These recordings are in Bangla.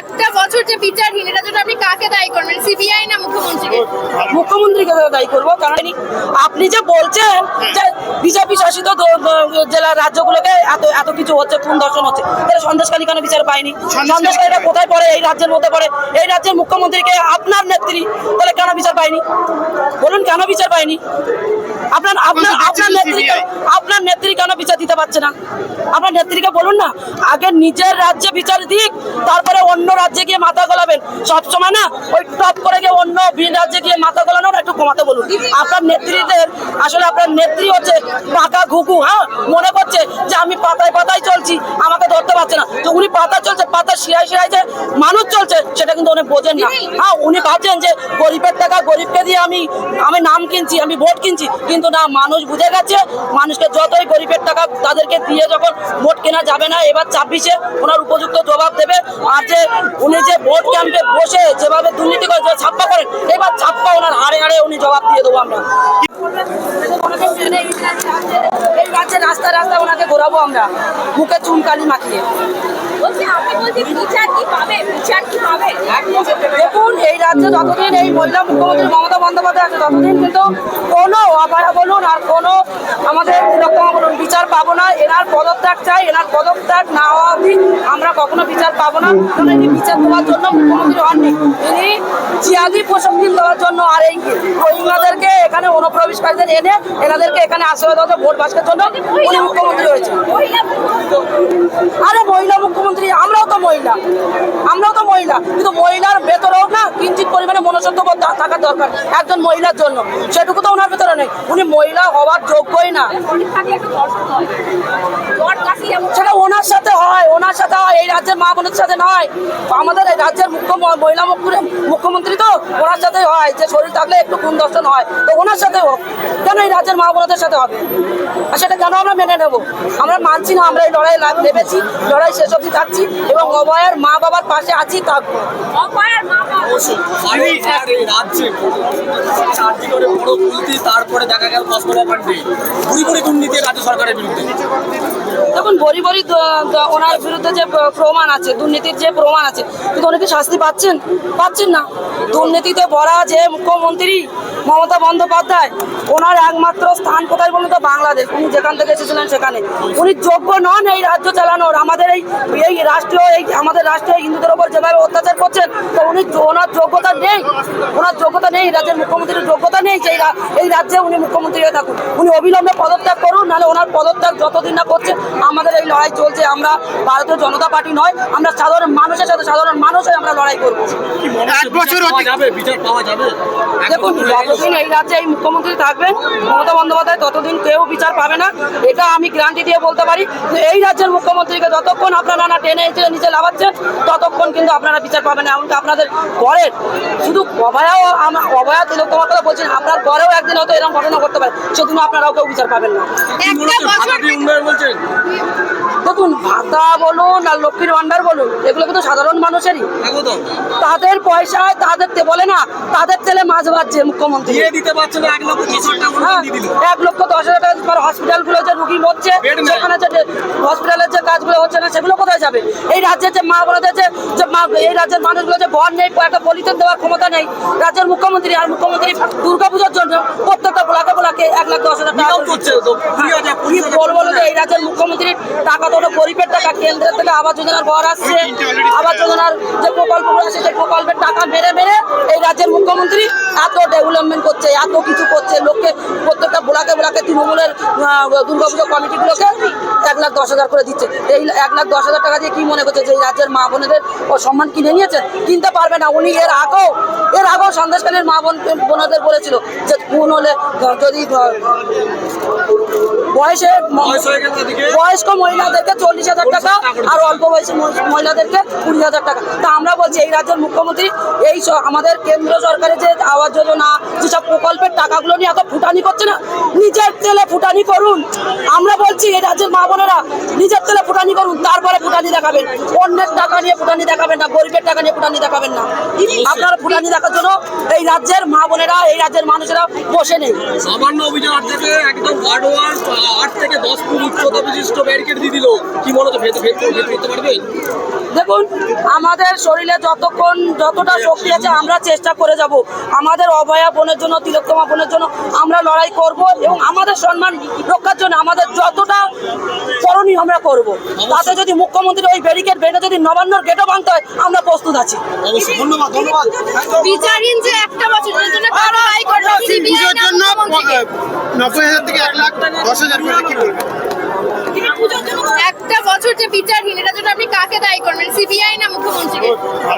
একটা বছর যে বিচারহীন এটার জন্য আপনি কাকে দায়ী করবেন সিবিআই না মুখ্যমন্ত্রীকে মুখ্যমন্ত্রীকে দায়ী করব। কারণ আপনি যে বলছেন যে বিজেপি শাসিত জেলা রাজ্যগুলোকে এত এত কিছু হচ্ছে খুন দর্শন হচ্ছে তাহলে সন্দেশকালী কেন বিচার পায়নি? সন্দেশকালীটা কোথায় পড়ে? এই রাজ্যের মধ্যে পড়ে। এই রাজ্যের মুখ্যমন্ত্রীকে আপনার নেত্রী তাহলে কেন বিচার পায়নি? বলুন কেন বিচার পায়নি? আপনার আপনার আপনার নেত্রী আপনার নেত্রী কেন বিচার দিতে পারছে না? আপনার নেত্রীকে বলুন না আগে নিজের রাজ্যে বিচার দিক তারপরে অন্য রাজ্যে গিয়ে মাথা গলাবেন সবসময় না ওই টপ করে গিয়ে অন্য কমাতে বলুন। আপনার নেত্রীদের আসলে আপনার নেত্রী হচ্ছে পাতা ঘুঘু হ্যাঁ? মনে করছে যে আমি পাতায় পাতায় চলছি আমাকে ধরতে পারছে না। তো উনি পাতা চলছে পাতা শিরায় শিরায় যে মানুষ চলছে সেটা কিন্তু উনি বোঝেন না। হ্যাঁ উনি ভাবছেন যে গরিবের টাকা গরিবকে দিয়ে আমি আমি নাম কিনছি আমি ভোট কিনছি। কিন্তু না মানুষ বুঝে গেছে মানুষকে যতই গরিবের টাকা তাদেরকে দিয়ে যখন ভোট কেনা যাবে না এবার ছাব্বিশে ওনার উপযুক্ত জবাব দেবে। আর যে উনি যে ভোট ক্যাম্পে বসে যেভাবে দুর্নীতি করে ছাপ্পা করেন এবার ছাপ্পা ওনার হাড়ে হাড়ে উনি জবাব দিয়ে দেবো আমরা। এই রাজ্যে রাস্তা রাস্তা ওনাকে ঘোরাবো আমরা। মুখে চুনকালি মাখিয়ে। দেখুন এই রাজ্যে যতদিন এই মহিলা মুখ্যমন্ত্রী মমতা বন্দ্যোপাধ্যায় আছে ততদিন কিন্তু কোনো অপায়া বলুন আর কোনো আমাদের তিলোত্তমা বলুন বিচার পাবো না। এনার পদত্যাগ চাই এনার পদত্যাগ না হওয়া অবধি আমরা কখনো বিচার পাবো না। কারণ ইনি বিচার দেওয়ার জন্য মুখ্যমন্ত্রী হননি। তিনি জিয়াদি প্রশংসিত দেওয়ার জন্য আর এই রোহিঙ্গাদেরকে এখানে অনুপ্রবেশকারীদের এনে এনাদেরকে এখানে আশ্রয় দেওয়া ভোট বাসকের জন্য। উনি মুখ্যমন্ত্রী হয়েছে আরে মহিলা মুখ্যমন্ত্রী আমরাও তো মহিলা। আমরাও তো মহিলা। কিন্তু মহিলার ভেতরেও না কিঞ্চিত পরিমাণে মনুষ্যত্ব থাকা দরকার একজন মহিলার জন্য। সেটুকু তো ওনার ভেতরে নেই। উনি মহিলা হওয়ার যোগ্যই না। সেটা ওনার সাথে হয়। ওনার সাথে হয়। এই রাজ্যের মা বোনের সাথে নয় আমাদের এই রাজ্যের মুখ্য মহিলা মুখ্যমন্ত্রী তো ওনার সাথে হয়। যে শরীর থাকলে একটু খুন দর্শন হয়, তো ওনার সাথে হোক। কেন এই রাজ্যের মা বোনদের সাথে হবে? আর সেটা কেন আমরা মেনে নেব? আমরা মানছি না। আমরা এই লড়াই নেমেছি। লড়াই শেষ অবধি থাকছি। এবং অভয়ের মা বাবার পাশে আছি থাকব। অপয়ার রাজ্যে চারটি করে বড় কুলতি তারপরে দেখা গেল হসপিটাল ফান্ডে বুড়ি বুড়ি দুর্নীতি রাজ্য সরকারের বিরুদ্ধে। দেখুন বড়ি বড়ি ওনার বিরুদ্ধে যে প্রমাণ আছে দুর্নীতির যে প্রমাণ আছে কিন্তু উনি কি শাস্তি পাচ্ছেন? পাচ্ছেন না। দুর্নীতিতে ভরা যে মুখ্যমন্ত্রী মমতা বন্দ্যোপাধ্যায় ওনার একমাত্র স্থান কোথায় বলুন তো? বাংলাদেশ। উনি যেখান থেকে এসেছিলেন সেখানে। উনি যোগ্য নন এই রাজ্য চালানোর। আমাদের এই এই রাষ্ট্রীয় এই আমাদের রাষ্ট্রীয় হিন্দুদের ওপর যেভাবে অত্যাচার করছেন তো উনি ওনার যোগ্যতা নেই। ওনার যোগ্যতা নেই এই রাজ্যের মুখ্যমন্ত্রীর যোগ্যতা নেই যে এই এই রাজ্যে উনি মুখ্যমন্ত্রী হয়ে থাকুন উনি অবিলম্বে পদত্যাগ করুন নাহলে ওনার পদত্যাগ যতদিন না করছে আমাদের এই লড়াই চলছে। আমরা ভারতীয় জনতা পার্টি নয় আমরা সাধারণ মানুষের সাথে সাধারণ মানুষ হয়ে আমরা লড়াই করব। এক বছর পাওয়া যাবে বিচার পাওয়া যাবে। দেখুন যতদিন এই রাজ্যে এই মুখ্যমন্ত্রী থাকবেন মমতা বন্দ্যোপাধ্যায় ততদিন কেউ বিচার পাবে না। এটা আমি গ্যারান্টি দিয়ে বলতে পারি যে এই রাজ্যের মুখ্যমন্ত্রীকে যতক্ষণ আপনারা না টেনে এসে নিচে লাভাচ্ছেন ততক্ষণ কিন্তু আপনারা বিচার পাবেন না। এমনকি আপনাদের ঘরের শুধু অভয়াও আম- অভয়া তিলোত্তমার কথা বলছেন আপনার পরেও একদিন হয়তো এরকম ঘটনা করতে পারে। সেদিন আপনারাও কেউ বিচার পাবেন না। একটা বছর ভাতা দিয়ে উন্নয়ন বলছেন? দেখুন ভাতা বলুন আর লক্ষ্মীর ভান্ডার বলুন এগুলো কিন্তু সাধারণ মানুষেরই। তাদের পয়সায় তাদের বলে না তাদের তেলে মাছ ভাজছে মুখ্যমন্ত্রী। দিতে পারছে না এক লক্ষ দশ হাজার টাকা হ্যাঁ, অনুদান এক লক্ষ দশ হাজার টাকা হসপিটালগুলো যে রুগী মরছে সেখানে যে হসপিটালের যে কাজগুলো হচ্ছে না সেগুলো কোথায় যাবে? এই রাজ্যের যে মা বোনদের যে মা এই রাজ্যের মানুষগুলো যে ঘর নেই একটা পলিথিন দেওয়ার ক্ষমতা নেই রাজ্যের মুখ্যমন্ত্রী আর মুখ্যমন্ত্রী দুর্গাপুজোর জন্য প্রত্যেকটা ব্লকে ব্লকে এক লাখ দশ হাজার টাকা বলব এই রাজ্যের মুখ্যমন্ত্রীর টাকা তো হলো গরিবের টাকা কেন্দ্রের থেকে আবাস যোজনার ঘর আসছে। আবাস যোজনার যে প্রকল্পগুলো আছে সেই প্রকল্পের টাকা মেরে মেরে এই রাজ্যের মুখ্যমন্ত্রী এত ডেভেলপমেন্ট করছে এত কিছু করছে। লোককে প্রত্যেকটা ব্লকে ব্লকে তৃণমূলের দুর্গাপুজো কমিটিগুলোকে এক লাখ দশ হাজার করে দিচ্ছে। এই এক লাখ দশ হাজার টাকা দিয়ে কি মনে করছে যে এই রাজ্যের মা বোনেদের ও সম্মান কিনে নিয়েছে কিনতে পারবে না। উনি এর আগেও এর আগেও সন্দেশকালীর মা বোন বোনদের বলেছিল যে কোন হলে যদি বয়সে। বয়স্ক মহিলাদেরকে চল্লিশ হাজার টাকা আর অল্প বয়সী মহিলাদেরকে কুড়ি হাজার টাকা। তা আমরা বলছি, এই রাজ্যের মুখ্যমন্ত্রী, এই আমাদের কেন্দ্র সরকারের যে আবাস যোজনা, যেসব প্রকল্পের টাকাগুলো নিয়ে এত ফুটানি করছে না, নিজের তেলে ফুটানি করুন। আমরা বলছি, এই রাজ্যের মা বোনেরা নিজের তেলে ফুটানি করুন, তারপরে ফুটানি দেখাবেন। অন্যের টাকা নিয়ে ফুটানি দেখাবেন না, গরিবের টাকা নিয়ে ফুটানি দেখাবেন না। আপনারা ফুটানি দেখার জন্য এই রাজ্যের মা বোনেরা, এই রাজ্যের মানুষেরা বসে নেই। সামান্য অভিযোগ থেকে একদম ওয়ার্ড ওয়ার আট থেকে দশ ফুট উচ্চতা বিশিষ্ট ব্যারিকেড দিয়ে দিল। কি মনে হচ্ছে ভেতর ভেতর করতে পারবে? দেখুন আমাদের শরীরে যতক্ষণ যতটা শক্তি আছে আমরা চেষ্টা করে যাব। আমাদের অভয়া বোনের জন্য তিলোত্তমা বোনের জন্য আমরা লড়াই করব এবং আমাদের সম্মান রক্ষার জন্য আমাদের যতটা করণীয় আমরা করব। তাতে যদি মুখ্যমন্ত্রী ওই ব্যারিকেড ভেঙে যদি নবান্নর গেটও ভাঙতে হয় আমরা প্রস্তুত আছি। ধন্যবাদ ধন্যবাদ। বিচারহীন যে একটা বছরের জন্য কাকে দায়ী করবেন সিবিআই পুজোর না জন্য নব্বই হাজার থেকে এক লাখ দশ হাজার কি বলবেন? একটা বছর যে বিচারহীন এটার জন্য আপনি কাকে দায়ী করবেন? সিবিআই না মুখ্যমন্ত্রীকে?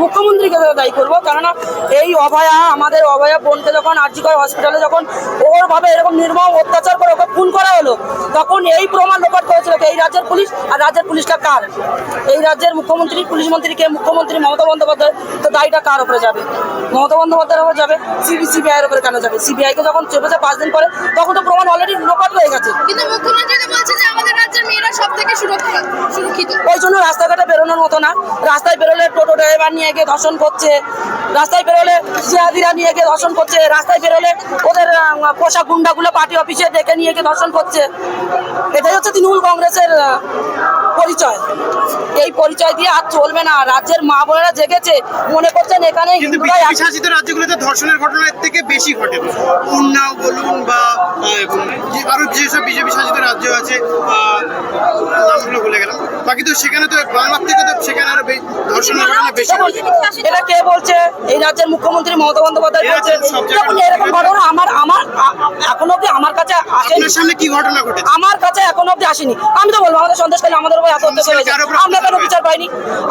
মুখ্যমন্ত্রীকে দায়ী করব কেননা এই অভয়া আমাদের অভয়া বোনকে যখন আর্জিকর হসপিটালে যখন ওর ভাবে এরকম নির্মম অত্যাচার করে ওকে খুন করা হলো তখন এই প্রমাণ লোপাট করেছিল এই রাজ্যের পুলিশ আর রাজ্যের পুলিশটা কার? এই রাজ্যের মুখ্যমন্ত্রী পুলিশ মন্ত্রীকে মুখ্যমন্ত্রী মমতা বন্দ্যোপাধ্যায় তো দায়টা কার উপরে যাবে? মমতা বন্দ্যোপাধ্যায়ের উপরে যাবে সিবি সিবিআইয়ের উপরে কেন যাবে? সিবিআইকে যখন চেপেছে পাঁচ দিন পরে তখন তো প্রমাণ অলরেডি লোপাট হয়ে গেছে। কিন্তু মুখ্যমন্ত্রী বলছে যে আমাদের রাজ্যের মেয়েরা থেকে সুরক্ষা সুরক্ষিত। ওই জন্য রাস্তাঘাটে বেরোনোর মতো না। রাস্তায় বেরোলে টোটো ড্রাইভার নিয়ে গিয়ে ধর্ষণ করছে। রাস্তায় বেরোলে জিহাদিরা নিয়ে গিয়ে ধর্ষণ করছে। রাস্তায় বেরোলে ওদের পোশাক গুন্ডাগুলো পার্টি অফিসে ডেকে নিয়ে গিয়ে ধর্ষণ করছে। এটাই হচ্ছে তৃণমূল কংগ্রেসের পরিচয়। এই পরিচয় দিয়ে আর চলবে না। রাজ্যের মা বোনেরা জেগেছে। মনে করছেন এখানে শাসিত রাজ্যগুলোতে ধর্ষণের ঘটনা থেকে বেশি ঘটে। উন্নাও বলুন বা আরও যেসব বিজেপি শাসিত রাজ্য আছে নামগুলো বলে গেলাম। বাকি তো সেখানে তো বাংলার থেকে তো সেখানে আরও বে- ঘটনা বেশি। এটা কে বলছে? এই রাজ্যের মুখ্যমন্ত্রী মমতা বন্দ্যোপাধ্যায় বলছে এরকম ঘটনা আমার আমার এখনও অব্দি আমার কাছে আসেনি। আপনার সামনে কি ঘটনা ঘটেছে? আমার কাছে এখনও অব্দি আসেনি। আমি তো বলব আমাদের সন্দেশকালী আমাদের উপর এত অত্যাচার হয়েছে আমরা কেন বিচার পাইনি?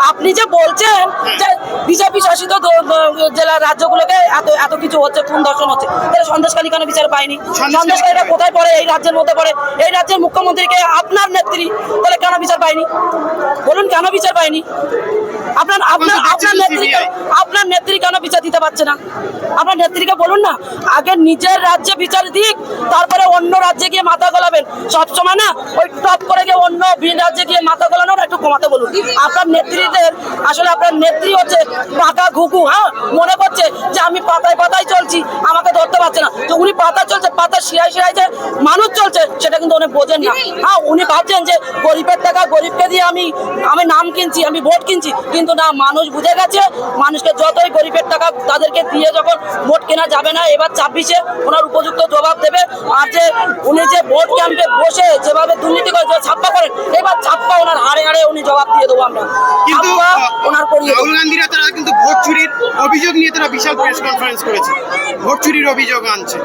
আপনি যে বলছেন যে বিজেপি শাসিত দ- দ- জেলা রাজ্যগুলোকে এত এত কিছু হচ্ছে কোন দর্শন হচ্ছে সন্দেশকালী কেন বিচার পায়নি। সন্দেশখালী- কোথায় পড়ে? এই রাজ্যের মধ্যে পড়ে। এই রাজ্যের মুখ্যমন্ত্রীকে আপনার নেত্রী তাহলে কেন বিচার পাইনি বলুন কেন বিচার পাইনি আপনার আপনার আপনার নেত্রী আপনার নেত্রী কেন বিচার দিতে পারছে না? আপনার নেত্রীকে বলুন না আগে নিজের রাজ্যে বিচার দিক তারপরে অন্য রাজ্যে গিয়ে মাথা গলাবেন। সবসময় না, ওই টপ করে গিয়ে অন্য ভিন রাজ্যে গিয়ে মাথা গলানোর একটু কমাতে বলুন। আপনার নেত্রীদের, আসলে আপনার নেত্রী হচ্ছে পাকা ঘুঘু হ্যাঁ? মনে করছে যে আমি পাতায় পাতায় চলছি, আমাকে ধরতে পারছে না। তো উনি পাতা চলছে পাতা শিরায় শিরায় যে মানুষ চলছে, সেটা কিন্তু উনি বোঝেন না। হ্যাঁ উনি ভাবছেন যে গরিবের টাকা, গরিবকে দিয়ে আমি আমি নাম কিনছি, আমি ভোট কিনছি। কিন্তু না, মানুষ বুঝে গেছে, মানুষকে যতই গরিবের টাকা তাদেরকে দিয়ে যখন ভোট কেনা যাবে না, এবার ছাব্বিশে ওনার উপযুক্ত জবাব দেবে। আর যে উনি যে ভোট ক্যাম্পে বসে যেভাবে দুর্নীতি করে ছাপ্পা করেন এবার ছাপ্পা ওনার হাড়ে হাড়ে উনি জবাব দিয়ে দেবো আমরা। কিন্তু ওনার রাহুল গান্ধীরা তারা কিন্তু ভোট চুরির অভিযোগ নিয়ে তারা বিশাল প্রেস কনফারেন্স করেছে। ভোট চুরির অভিযোগ আনছে।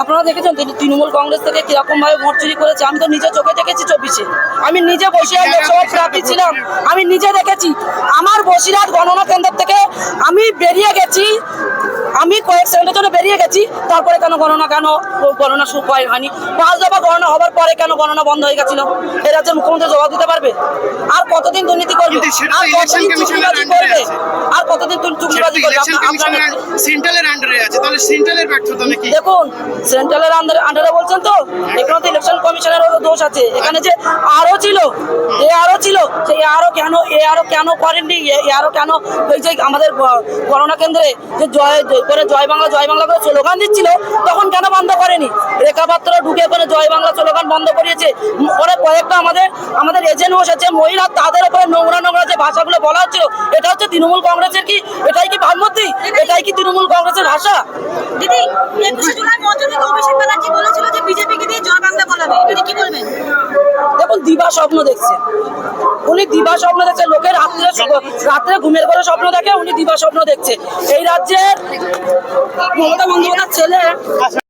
আপনারা দেখেছেন তৃণমূল কংগ্রেস থেকে কীরকম ভাবে ভোট চুরি করেছে? আমি তো নিজে চোখে দেখেছি চব্বিশে। আমি নিজে বসিরহাট লোকসভা প্রার্থী ছিলাম। আমি নিজে দেখেছি। আমার বসিরহাট গণনা কেন্দ্র থেকে আমি বেরিয়ে গেছি। আমি কয়েক সেকেন্ডের জন্য বেরিয়ে গেছি। তারপরে কেন গণনা কেন গণনা শুরু হয়- হয়নি? পাঁচ দফা গণনা হবার পরে কেন গণনা বন্ধ হয়ে গেছিল? এ রাজ্যের মুখ্যমন্ত্রী জবাব দিতে পারবে? আর কতদিন দুর্নীতি করবে? আর কতদিন করবে? আর কতদিন তুমি সেটা চুক্তিবাজি তো করবে ইলেকশন আপনার- আপনার কমিশনের সেন্ট্রালের আন্ডারে আছে। তাহলে সেন্ট্রালের ব্যর্থতা নাকি দেখুন সেন্ট্রালের আন্ডারে আন্ডারে বলছেন তো? এখানে তো ইলেকশন কমিশনের দোষ আছে। এখানে যে আরও ছিল এ আরও ছিল সেই আরও কেন এ আরও কেন করেননি? এ এ কেন ওই যে আমাদের গণনা কেন্দ্রে যে জয় জয় করে জয় বাংলা জয় বাংলা করে স্লোগান দিচ্ছিল তখন কেন বন্ধ করেনি? রেখা পাত্র ঢুকে করে জয় বাংলা স্লোগান বন্ধ করিয়েছে। ওরা কয়েকটা আমাদের আমাদের এজেন্ট বসেছে মহিলা তাদের উপরে নোংরা নোংরা যে ভাষাগুলো বলা হচ্ছিল এটা হচ্ছে তৃণমূল কংগ্রেসের কি? এটাই কি ভাবমূর্তি এটাই কি তৃণমূল কংগ্রেসের ভাষা? দিদি একুশে জুলাই মঞ্চ থেকে অভিষেক ব্যানার্জি বলেছিল যে বিজেপিকে দিয়ে জয় বাংলা বলাবে। এটা কি বলবেন? দেখুন দিবা স্বপ্ন দেখছে। উনি দিবা স্বপ্ন দেখছে লোকে রাত্রে রাত্রে ঘুমের ঘরে স্বপ্ন দেখে উনি দিবা স্বপ্ন দেখছে। এই রাজ্যের মমতা বন্দ্যোপাধ্যায়ের ছেলে